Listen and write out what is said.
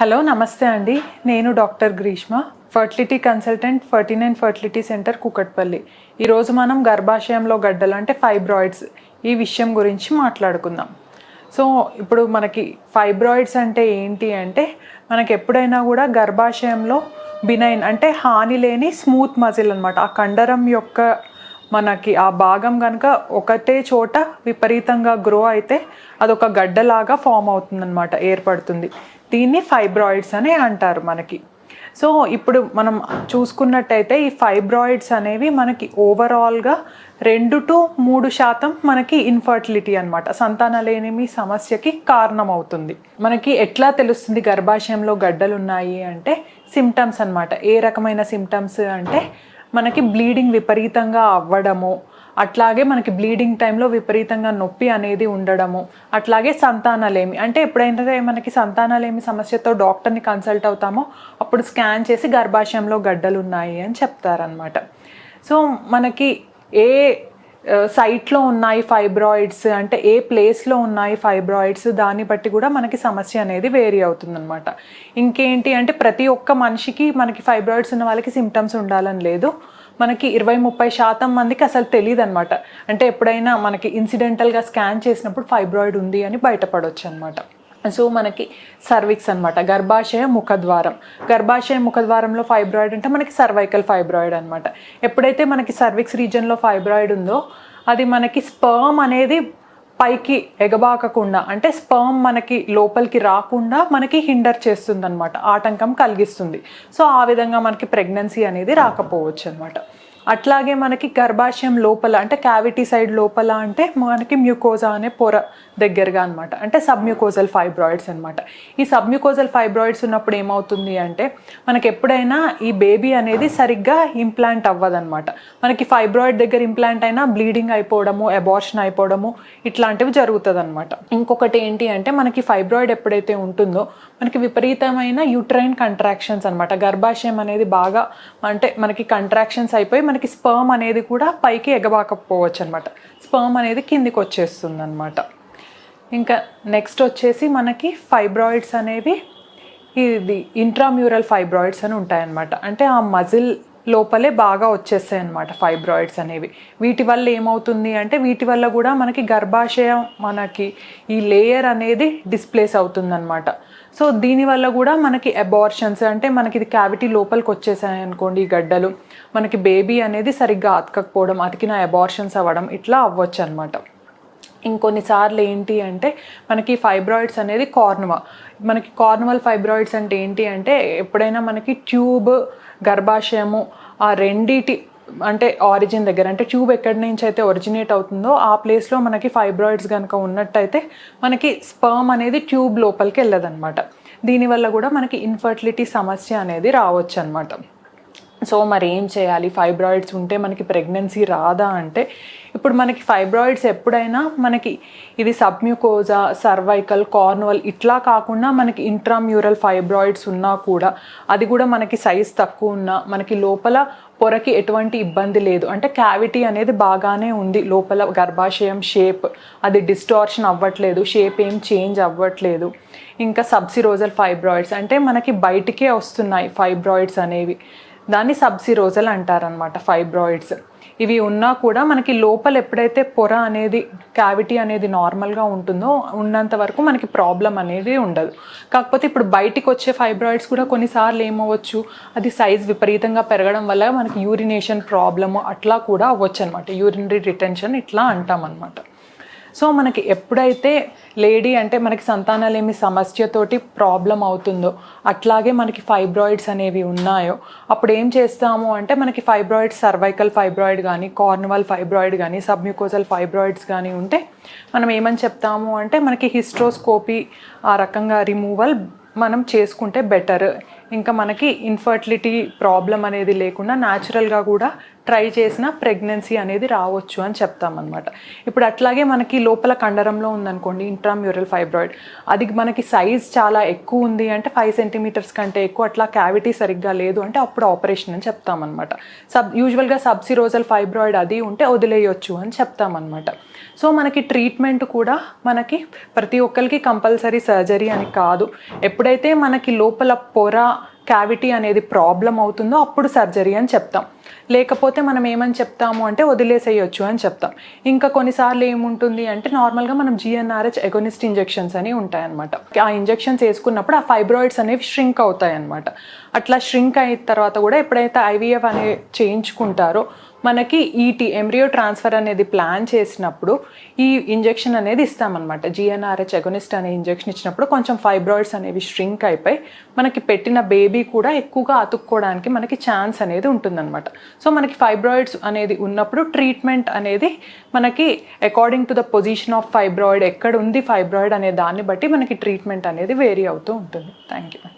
Hello నమస్తే అండి. నేను doctor Greeshma fertility consultant forty nine fertility centre Kukatpally. ఈరోజు మనం గర్భాశయంలో గడ్డలు అంటే ఫైబ్రాయిడ్స్ ఈ విషయం గురించి మాట్లాడుకుందాం. సో ఇప్పుడు మనకి ఫైబ్రాయిడ్స్ అంటే ఏంటి అంటే మనకి ఎప్పుడైనా కూడా గర్భాశయంలో బినైన్ అంటే హాని లేని స్మూత్ మజిల్ అనమాట ఆ కండరం యొక్క మనకి ఆ భాగం కనుక ఒకటే చోట విపరీతంగా గ్రో అయితే అదొక గడ్డలాగా ఫామ్ అవుతుందన్నమాట ఏర్పడుతుంది. దీన్ని ఫైబ్రాయిడ్స్ అని అంటారు మనకి. సో ఇప్పుడు మనం చూసుకున్నట్టయితే ఈ ఫైబ్రాయిడ్స్ అనేవి మనకి ఓవరాల్గా రెండు టు మూడు శాతం మనకి ఇన్ఫర్టిలిటీ అనమాట సంతానలేమి సమస్యకి కారణం అవుతుంది మనకి ఎట్లా తెలుస్తుంది గర్భాశయంలో గడ్డలు ఉన్నాయి అంటే సిమ్టమ్స్ అన్నమాట. ఏ రకమైన సిమ్టమ్స్ అంటే మనకి బ్లీడింగ్ విపరీతంగా అవ్వడము అట్లాగే మనకి బ్లీడింగ్ టైంలో విపరీతంగా నొప్పి అనేది ఉండడము. అట్లాగే సంతానాలేమి. అంటే ఎప్పుడైతే మనకి సంతానాలేమి సమస్యతో డాక్టర్ని కన్సల్ట్ అవుతామో అప్పుడు స్కాన్ చేసి గర్భాశయంలో గడ్డలు ఉన్నాయి అని చెప్తారనమాట సో మనకి ఏ సైట్లో ఉన్నాయి ఫైబ్రాయిడ్స్ అంటే ఏ ప్లేస్లో ఉన్నాయి ఫైబ్రాయిడ్స్ దాన్ని బట్టి కూడా మనకి సమస్య అనేది వేరీ అవుతుందన్నమాట. ఇంకేంటి అంటే ప్రతి ఒక్క మనిషికి మనకి ఫైబ్రాయిడ్స్ ఉన్న వాళ్ళకి సిమ్టమ్స్ ఉండాలని లేదు. మనకి ఇరవై ముప్పై శాతం మందికి అసలు తెలియదు అనమాట అంటే ఎప్పుడైనా మనకి ఇన్సిడెంటల్గా స్కాన్ చేసినప్పుడు ఫైబ్రాయిడ్ ఉంది అని బయటపడవచ్చు అనమాట సో మనకి సర్విక్స్ అనమాట గర్భాశయ ముఖద్వారం. గర్భాశయ ముఖద్వారంలో ఫైబ్రాయిడ్ అంటే మనకి సర్వైకల్ ఫైబ్రాయిడ్ అనమాట ఎప్పుడైతే మనకి సర్విక్స్ రీజన్లో ఫైబ్రాయిడ్ ఉందో అది మనకి స్పర్మ్ అనేది పైకి ఎగబాకకుండా అంటే స్పర్మ్ మనకి లోపలికి రాకుండా మనకి హిండర్ చేస్తుంది అనమాట ఆటంకం కలిగిస్తుంది. సో ఆ విధంగా మనకి ప్రెగ్నెన్సీ అనేది రాకపోవచ్చు అనమాట అట్లాగే మనకి గర్భాశయం లోపల అంటే క్యావిటీ సైడ్ లోపల అంటే మనకి మ్యూకోజా అనే పొర దగ్గరగా అనమాట అంటే సబ్మ్యూకోజల్ ఫైబ్రాయిడ్స్ అనమాట ఈ సబ్మ్యూకోజల్ ఫైబ్రాయిడ్స్ ఉన్నప్పుడు ఏమవుతుంది అంటే మనకి ఎప్పుడైనా ఈ బేబీ అనేది సరిగ్గా ఇంప్లాంట్ అవ్వదనమాట మనకి ఫైబ్రాయిడ్ దగ్గర ఇంప్లాంట్ అయినా బ్లీడింగ్ అయిపోవడము అబార్షన్ అయిపోవడము ఇట్లాంటివి జరుగుతుంది అనమాట ఇంకొకటి ఏంటి అంటే మనకి ఫైబ్రాయిడ్ ఎప్పుడైతే ఉంటుందో మనకి విపరీతమైన యూట్రైన్ కంట్రాక్షన్స్ అనమాట గర్భాశయం అనేది బాగా అంటే మనకి కంట్రాక్షన్స్ అయిపోయి మనకి స్పర్మ్ అనేది కూడా పైకి ఎగబాకపోవచ్చు అనమాట స్పర్మ్ అనేది కిందికి వచ్చేస్తుంది అనమాట ఇంకా నెక్స్ట్ వచ్చేసి మనకి ఫైబ్రాయిడ్స్ అనేవి ఇది ఇంట్రామ్యూరల్ ఫైబ్రాయిడ్స్ అని ఉంటాయన్నమాట. అంటే ఆ మజిల్ లోపలే బాగా వచ్చేస్తాయి అనమాట ఫైబ్రాయిడ్స్ అనేవి. వీటి వల్ల ఏమవుతుంది అంటే వీటి వల్ల కూడా మనకి గర్భాశయం మనకి ఈ లేయర్ అనేది డిస్ప్లేస్ అవుతుందన్నమాట. సో దీనివల్ల కూడా మనకి అబార్షన్స్ అంటే మనకి ఇది క్యావిటీ లోపలికి వచ్చేసాయి అనుకోండి ఈ గడ్డలు. మనకి బేబీ అనేది సరిగ్గా అతకకపోవడం అతికిన అబార్షన్స్ అవ్వడం ఇట్లా అవ్వచ్చు అనమాట ఇంకొన్నిసార్లు ఏంటి అంటే మనకి ఫైబ్రాయిడ్స్ అనేది కార్నువా మనకి కార్నువల్ ఫైబ్రాయిడ్స్ అంటే ఏంటి అంటే ఎప్పుడైనా మనకి ట్యూబ్ గర్భాశయము ఆ రెండిటి అంటే ఆరిజిన్ దగ్గర అంటే ట్యూబ్ ఎక్కడి నుంచి అయితే ఒరిజినేట్ అవుతుందో ఆ ప్లేస్లో మనకి ఫైబ్రాయిడ్స్ కనుక ఉన్నట్టయితే మనకి స్పర్మ్ అనేది ట్యూబ్ లోపలికి వెళ్ళదన్నమాట. దీనివల్ల కూడా మనకి ఇన్ఫర్టిలిటీ సమస్య అనేది రావచ్చు అనమాట సో మరి ఏం చేయాలి? ఫైబ్రాయిడ్స్ ఉంటే మనకి ప్రెగ్నెన్సీ రాదా అంటే ఇప్పుడు మనకి ఫైబ్రాయిడ్స్ ఎప్పుడైనా మనకి ఇది సబ్మ్యూకోజా సర్వైకల్ కార్నువల్ ఇట్లా కాకుండా మనకి ఇంట్రామ్యూరల్ ఫైబ్రాయిడ్స్ ఉన్నా కూడా అది కూడా మనకి సైజ్ తక్కువ ఉన్నా మనకి లోపల పొరకి ఎటువంటి ఇబ్బంది లేదు. అంటే క్యావిటీ అనేది బాగానే ఉంది. లోపల గర్భాశయం షేప్ అది డిస్టార్షన్ అవ్వట్లేదు. షేప్ ఏం చేంజ్ అవ్వట్లేదు. ఇంకా సబ్సిరోజల్ ఫైబ్రాయిడ్స్ అంటే మనకి బయటికే వస్తున్నాయి ఫైబ్రాయిడ్స్ అనేవి. దాన్ని సబ్సిరోజల్ అంటారనమాట ఫైబ్రాయిడ్స్ ఇవి ఉన్నా కూడా మనకి లోపల ఎప్పుడైతే పొర అనేది క్యావిటీ అనేది నార్మల్గా ఉంటుందో ఉన్నంత వరకు మనకి ప్రాబ్లం అనేది ఉండదు. కాకపోతే ఇప్పుడు బయటికి వచ్చే ఫైబ్రాయిడ్స్ కూడా కొన్నిసార్లు ఏమవ్వచ్చు అది సైజ్ విపరీతంగా పెరగడం వల్ల మనకి యూరినేషన్ ప్రాబ్లము అట్లా కూడా అవ్వచ్చు అనమాట యూరినరీ రిటెన్షన్ ఇట్లా అంటాం అనమాట సో మనకి ఎప్పుడైతే లేడీ అంటే మనకి సంతానలేమి సమస్యతోటి ప్రాబ్లం అవుతుందో అట్లాగే మనకి ఫైబ్రాయిడ్స్ అనేవి ఉన్నాయో అప్పుడు ఏం చేస్తాము అంటే మనకి ఫైబ్రాయిడ్స్ సర్వైకల్ ఫైబ్రాయిడ్ కానీ కార్నవల్ ఫైబ్రాయిడ్ కానీ సబ్మ్యూకోజల్ ఫైబ్రాయిడ్స్ కానీ ఉంటే మనం ఏమని చెప్తాము అంటే మనకి హిస్ట్రోస్కోపీ ఆ రకంగా రిమూవల్ మనం చేసుకుంటే బెటర్. ఇంకా మనకి ఇన్ఫర్టిలిటీ ప్రాబ్లం అనేది లేకుండా న్యాచురల్గా కూడా ట్రై చేసిన ప్రెగ్నెన్సీ అనేది రావచ్చు అని చెప్తామన్నమాట. ఇప్పుడు అట్లాగే మనకి లోపల కండరంలో ఉందనుకోండి ఇంట్రామ్యూరల్ ఫైబ్రాయిడ్ అది మనకి సైజ్ చాలా ఎక్కువ ఉంది అంటే ఫైవ్ సెంటీమీటర్స్ కంటే ఎక్కువ అట్లా క్యావిటీ సరిగ్గా లేదు అంటే అప్పుడు ఆపరేషన్ అని చెప్తామన్నమాట. సబ్ యూజువల్గా సబ్సిరోజల్ ఫైబ్రాయిడ్ అది ఉంటే వదిలేయొచ్చు అని చెప్తామన్నమాట. సో మనకి ట్రీట్మెంట్ కూడా మనకి ప్రతి ఒక్కరికి కంపల్సరీ సర్జరీ అని కాదు. ఎప్పుడైతే మనకి లోపల పొర క్యావిటీ అనేది ప్రాబ్లం అవుతుందో అప్పుడు సర్జరీ అని చెప్తాం. లేకపోతే మనం ఏమని చెప్తాము అంటే వదిలేసేయొచ్చు అని చెప్తాం. ఇంకా కొన్నిసార్లు ఏముంటుంది అంటే నార్మల్గా మనం జిఎన్ఆర్హెచ్ ఎగోనిస్ట్ ఇంజెక్షన్స్ అని ఉంటాయన్నమాట. ఆ ఇంజెక్షన్స్ వేసుకున్నప్పుడు ఆ ఫైబ్రాయిడ్స్ అనేవి ష్రింక్ అవుతాయి అనమాట అట్లా ష్రింక్ అయిన తర్వాత కూడా ఎప్పుడైతే ఐవీఎఫ్ అనే చేయించుకుంటారో మనకి ఈటీ ఎంబ్రియో ట్రాన్స్ఫర్ అనేది ప్లాన్ చేసినప్పుడు ఈ ఇంజెక్షన్ అనేది ఇస్తామన్నమాట. జిఎన్ఆర్హెచ్ ఎగనిస్ట్ అనే ఇంజెక్షన్ ఇచ్చినప్పుడు కొంచెం ఫైబ్రాయిడ్స్ అనేవి ష్రింక్ అయిపోయి మనకి పెట్టిన బేబీ కూడా ఎక్కువగా అతుక్కోవడానికి మనకి ఛాన్స్ అనేది ఉంటుందన్నమాట. సో మనకి ఫైబ్రాయిడ్స్ అనేది ఉన్నప్పుడు ట్రీట్మెంట్ అనేది మనకి according to the position of fibroid ఎక్కడ ఉంది ఫైబ్రాయిడ్ అనే దాన్ని బట్టి మనకి ట్రీట్మెంట్ అనేది వేరీ అవుతూ ఉంటుంది. Thank you